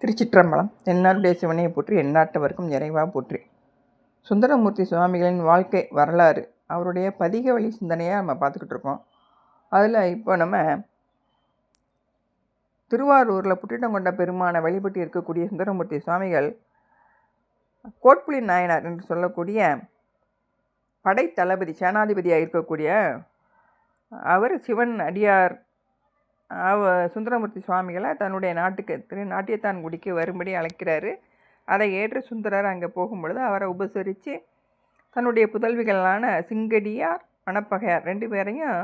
திருச்சிற்றம்பலம். தென்னாருடைய சிவனையை போற்றி எந்நாட்டவர்க்கும் நிறைவாக போற்றி. சுந்தரமூர்த்தி சுவாமிகளின் வாழ்க்கை வரலாறு அவருடைய பதிக வழி சிந்தனையாக நம்ம பார்த்துக்கிட்டு இருக்கோம். அதில் இப்போ நம்ம திருவாரூரில் புட்டிடங்கொண்ட பெருமானை வழிபட்டு இருக்கக்கூடிய சுந்தரமூர்த்தி சுவாமிகள் கோட்புலி நாயனார் என்று சொல்லக்கூடிய படை தளபதி சேனாதிபதியாக இருக்கக்கூடிய அவர் சிவன் அடியார் அவ சுந்தரமூர்த்தி சுவாமிகளை தன்னுடைய நாட்டுக்கு திரு நாட்டியத்தான்குடிக்கு வரும்படி அழைக்கிறாரு. அதை ஏற்று சுந்தரர் அங்கே போகும்பொழுது அவரை உபசரித்து தன்னுடைய புதல்விகளான சிங்கடியார் மணப்பகையார் ரெண்டு பேரையும்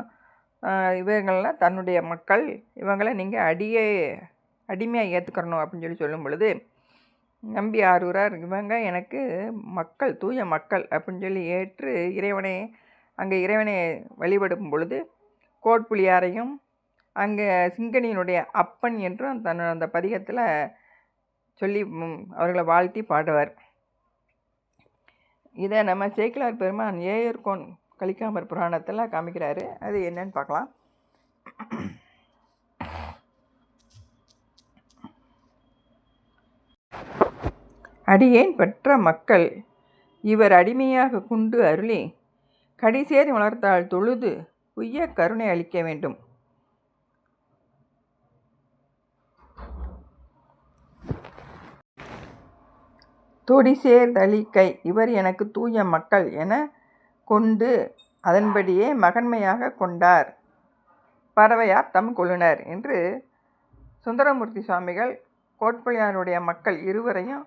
இவங்கள்லாம் தன்னுடைய மக்கள் இவங்களை நீங்கள் அடியே அடிமையாக ஏற்றுக்கிறணும் அப்படின்னு சொல்லி சொல்லும் பொழுது நம்பி ஆரூரார் இவங்க எனக்கு மக்கள் தூய மக்கள் அப்படின்னு சொல்லி ஏற்று இறைவனை அங்கே இறைவனை வழிபடும் பொழுது கோட்புலியாரையும் அங்கே சிங்கனியினுடைய அப்பன் என்றும் தன் அந்த பதிகத்தில் சொல்லி அவர்களை வாழ்த்தி பாடுவார். இதை நம்ம சேக்கிலார் பெருமான் ஏயர்கோன் கலிக்காமர் புராணத்தில் காமிக்கிறாரு. அது என்னன்னு பார்க்கலாம். அடியேன் பெற்ற மக்கள் இவர் அடிமையாக குண்டு அருளி கடிசேரி வளர்த்தால் தொழுது உய்ய கருணை அளிக்க வேண்டும். தொடிசேர் தளிக்கை இவர் எனக்கு தூய மக்கள் என கொண்டு அதன்படியே மகன்மையாக கொண்டார். பறவையார் தம் கொள்ளுனர் என்று சுந்தரமூர்த்தி சுவாமிகள் கோட்பள்ளியாருடைய மக்கள் இருவரையும்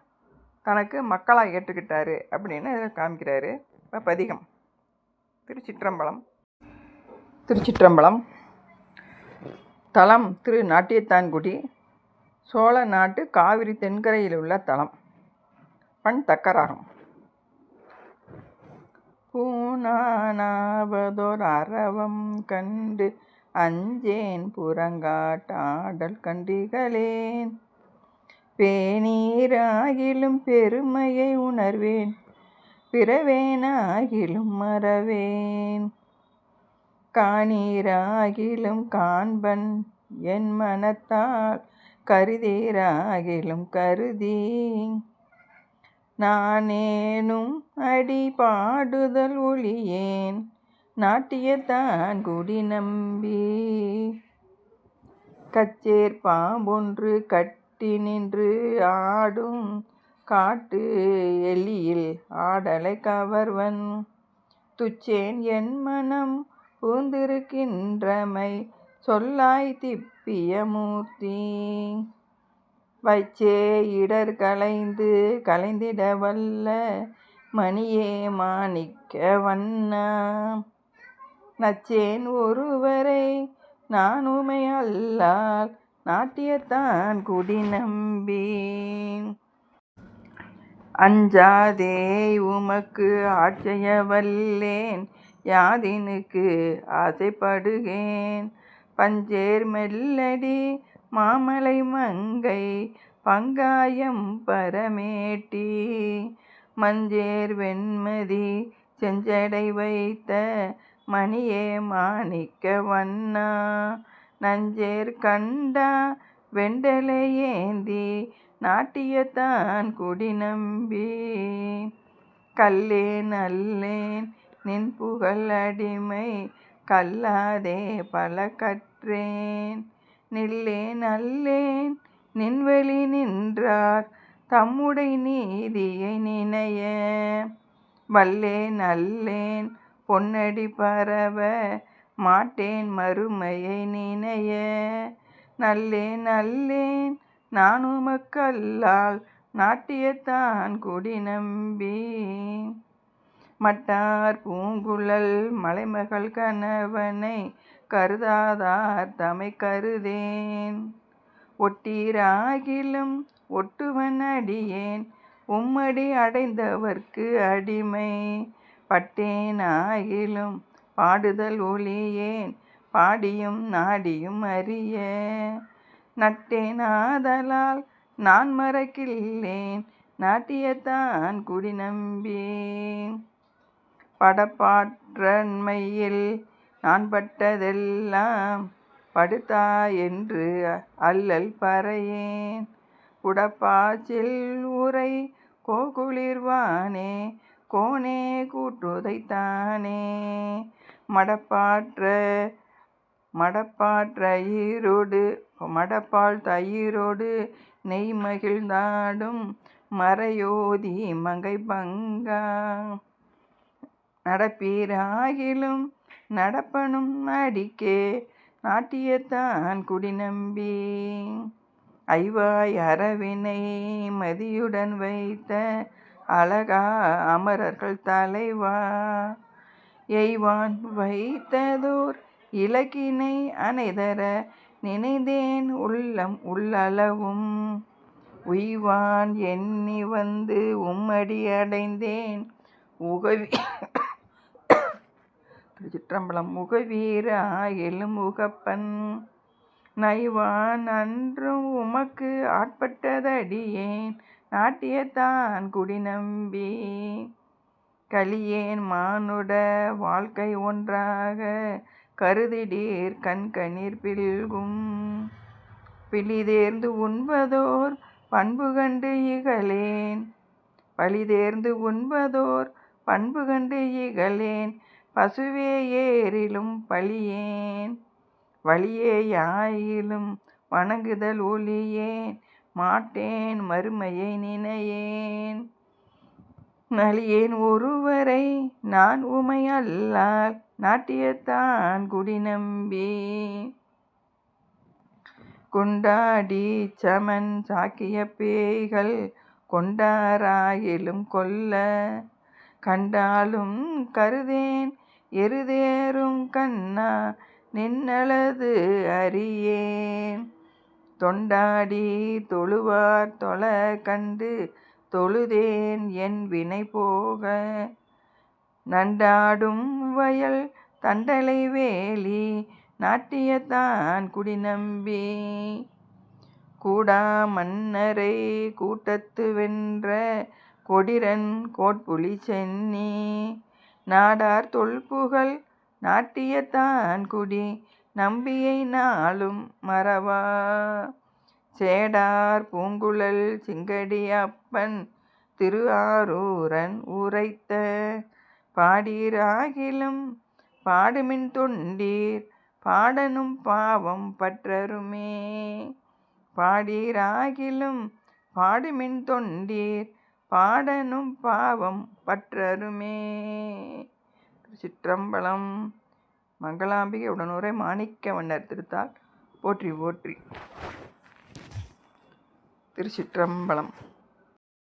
தனக்கு மக்களாக ஏற்றுக்கிட்டாரு அப்படின்னு காமிக்கிறாரு. இப்போ பதிகம். திருச்சிற்றம்பலம். திருச்சிற்றம்பலம். தலம் திரு நாட்டியத்தான்குடி சோழ நாட்டு காவிரி தென்கரையில் உள்ள தலம். பண் தக்கராகும். பூனானாவதோர் அறவம் கண்டு அஞ்சேன் புறங்காட்டாடல் கண்டிகளேன் பேணீராகிலும் பெருமையை உணர்வேன் பிறவேனாகிலும் மறவேன். காணீராகிலும் காண்பன் என் மனத்தால் கருதீராகிலும் கருதி நானேனும் அடி பாடுதல் ஒளியேன் நாட்டியத்தான் குடி நம்பி. கச்சேர் பாம்பொன்று கட்டி நின்று ஆடும் காட்டு எலியில் ஆடலை கவர்வன். துச்சேன் என் மனம் பூந்திருக்கின்றமை சொல்லாய் திப்பிய மூர்த்தி. வைச்சே இடர் கலைந்து கலைந்திட வல்ல மணியே மாணிக்க வண்ணா நச்சேன் ஒருவரை நான் உமை அல்லால் நாட்டியத்தான் குடி நம்பேன். அஞ்சாதே உமக்கு ஆட்சிய வல்லேன் யாதினுக்கு ஆசைப்படுகேன். பஞ்சேர் மெல்லடி மாமலை மங்கை பங்காயம் பரமேட்டி மஞ்சேர் வெண்மதி செஞ்சடை வைத்த மணியே மாணிக்க வண்ணா நஞ்சேர் கண்டா வெண்டலை ஏந்தி நாட்டியத்தான் குடி நம்பி. கல்லேன் அல்லேன் நின் புகழ் அடிமை கல்லாதே பல கற்றேன். நில்லேன் அல்லேன். நின்வெளி நின்றார் தம்முடை நீதியை நினைய. வல்லேன் அல்லேன். பொன்னடி பரவ மாட்டேன் மறுமையை நினைய. நல்லேன் அல்லேன். நான் உமக்கல்லால் நாட்டியத்தான் குடி நம்பி மட்டார் பூங்குழல் மலைமகள் கணவனை கருதாதார் தமை கருதேன். ஒட்டீராகிலும் ஒட்டுவன் அடியேன். உம்மடி அடைந்தவர்க்கு அடிமை. பட்டேன் ஆகிலும் பாடுதல் ஒளியேன். பாடியும் நாடியும் அறிய. நட்டேன் ஆதலால் நான் மறக்கில்லேன். நாட்டியத்தான் குடி நம்பி படப்பாற்றன்மையில் நான் பட்டதெல்லாம் படுத்தா என்று அல்லல் பறையேன். குடப்பாச்சில் உரை கோகுளிர்வானே கோனே கூற்றுதைத்தானே. மடப்பாற்ற மடப்பாற்ற ஈரோடு மடப்பால் தயிரோடு நெய் மகிழ்ந்தாடும் மறையோதி மங்கை பங்கா. நடப்பீராகிலும் நடப்பனும் அடிக்கே நாட்டியத்தான் குடிநம்பி ஐவாய் அரவினை மதியுடன் வைத்த அழகா அமரர்கள் தலைவா. எய்வான் வைத்ததோர் இலக்கினை அனைதர நினைந்தேன் உள்ளம் உள்ளளவும். உய்வான் எண்ணி வந்து உம்மடி அடைந்தேன் உகவி திருச்சிற்றம்பலம் முகவீரா ஆயிலும் நைவான் அன்றும் உமக்கு ஆட்பட்டதடியேன் நாட்டியத்தான் குடிநம்பி கலியேன் மானுட வாழ்க்கை ஒன்றாக கருதிடீர் கண்கணீர் பில்கும். பிழிதேர்ந்து உண்பதோர் பண்பு கண்டு இகலேன். பழிதேர்ந்து உண்பதோர் பண்பு கண்டு இகலேன். பசுவே ஏறிலும் பழியேன் யாயிலும் வணங்குதல் ஒளியேன் மாட்டேன் மறுமையை நினையேன். நலியேன் ஒருவரை நான் உமை அல்லால் நாட்டியத்தான் குடி நம்பி கொண்டாடி சமன் சாக்கிய பேய்கள் கொண்டாராயிலும் கொல்ல கண்டாலும் கருதேன் எருதேறும் கண்ணா நின்னலது அறியேன். தொண்டாடி தொழுவார் தொழ கண்டு தொழுதேன் என் வினை போக. நண்டாடும் வயல் தண்டலை வேலி நாட்டியத்தான் குடிநம்பி. கூடா மன்னரை கூட்டத்து வென்ற கொடிரன் கோட்புலி சென்னி. நாடார் தொல்புகழ் நாட்டியத்தான் குடி நம்பியை நாளும் மறவா. சேடார் பூங்குழல் சிங்கடி அப்பன் திரு ஆரூரன் உரைத்த பாடீராகிலும் பாடுமின் தொண்டீர் பாடனும் பாவம் பற்றருமே. பாடீராகிலும் பாடுமின் தொண்டீர் பாடனும் பாவம் பற்றருமே. சிற்றம்பலம் மங்களாம்பிகை உடனுரை மாணிக்க வண்ணர் திருத்தால் போற்றி போற்றி. திருச்சிற்றம்பலம்.